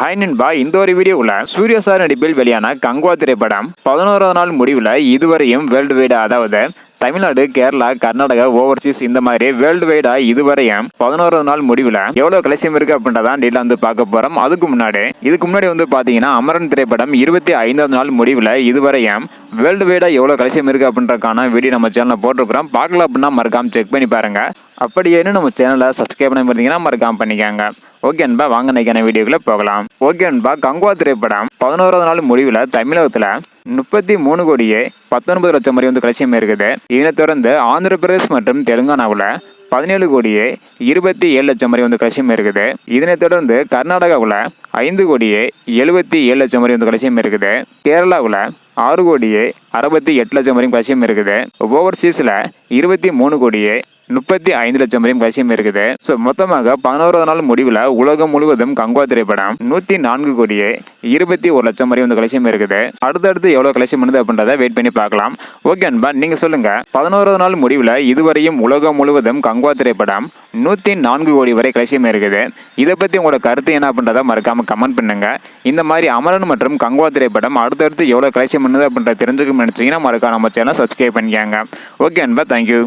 High நண்பா இந்த ஒரு வீடியோவில் சூர்யா சார் நடிப்பில் வெளியான கங்குவா திரைப்படம் பதினோராவது நாள் முடிவில் இதுவரையும் வேர்ல்டு வைடு. அதாவது தமிழ்நாடு கேரளா கர்நாடகா ஓவர்சீஸ் இந்த மாதிரி வேர்ல்டு வைடா இதுவரையும் பதினோராவது நாள் முடிவில் எவ்வளோ கலசியம் இருக்கு அப்படின்றதான் டீல வந்து பார்க்க போறோம். அதுக்கு முன்னாடி இதுக்கு முன்னாடி வந்து பார்த்தீங்கன்னா அமரன் திரைப்படம் இருபத்தி ஐந்தாவது நாள் முடிவில் இதுவரையும் வேர்ல்டு வைடா எவ்வளோ கலசியம் இருக்கு அப்படின்றக்கான வீடியோ நம்ம சேனலில் போட்டிருக்கிறோம். பார்க்கல அப்படின்னா மறக்காம செக் பண்ணி பாருங்க. அப்படியே நம்ம சேனலை சப்ஸ்கிரைப் பண்ணி இருந்தீங்கன்னா மறக்காம பண்ணிக்கோங்க. ஓகே அன்பா வாங்க நினைக்கிற வீடியோக்குள்ள போகலாம். ஓகே அன்பா கங்குவா திரைப்படம் பதினோராவது நாள் முடிவில் தமிழகத்தில் முப்பத்தி மூணு கோடியே பத்தொன்பது லட்சம் வரை வந்து கலட்சியம் இருக்குது இதனை தொடர்ந்து ஆந்திர பிரதேஷ் மற்றும் தெலுங்கானாவில் பதினேழு கோடியே இருபத்தி ஏழு லட்சம் வரை வந்து கலட்சியம் இருக்குது இதனைத் தொடர்ந்து கர்நாடகாவில் ஐந்து கோடியே எழுபத்தி ஏழு லட்சம் வரை வந்து கலட்சியம் இருக்குது கேரளாவில் ஆறு கோடியே அறுபத்தி எட்டு லட்சம் வரையும் கலட்சியம் இருக்குது ஓவர்சீஸில் இருபத்தி மூணு கோடியே முப்பத்தி ஐந்து லட்சம் வரையும் கலெக்ஷன் இருக்குது. ஸோ மொத்தமாக பதினோராவது நாள் முடிவில் உலகம் முழுவதும் கங்குவா திரைப்படம் நூற்றி நான்கு கோடியே இருபத்தி ஒரு லட்சம் வரை வந்து கலசியம் இருக்குது. அடுத்தடுத்து எவ்வளோ கலசியம் பண்ணுது அப்படின்றத வெயிட் பண்ணி பார்க்கலாம். ஓகே அன்பா நீங்கள் சொல்லுங்க. பதினோராவது நாள் முடிவில் இதுவரையும் உலகம் முழுவதும் கங்குவா திரைப்படம் நூற்றி நான்கு கோடி வரை கலசியம் இருக்குது. இதை பற்றி உங்களோட கருத்து என்ன அப்படின்றத மறக்காம கமெண்ட் பண்ணுங்க. இந்த மாதிரி அமரன் மற்றும் கங்குவா திரைப்படம் அடுத்தடுத்து எவ்வளோ கலசியம் பண்ணுது அப்படின்றத தெரிஞ்சுக்கணும்னு நினச்சிங்கன்னா மறக்காம நம்ம சேனல் சப்ஸ்கிரைப் பண்ணிக்கோங்க. ஓகே அன்பா தேங்க்யூ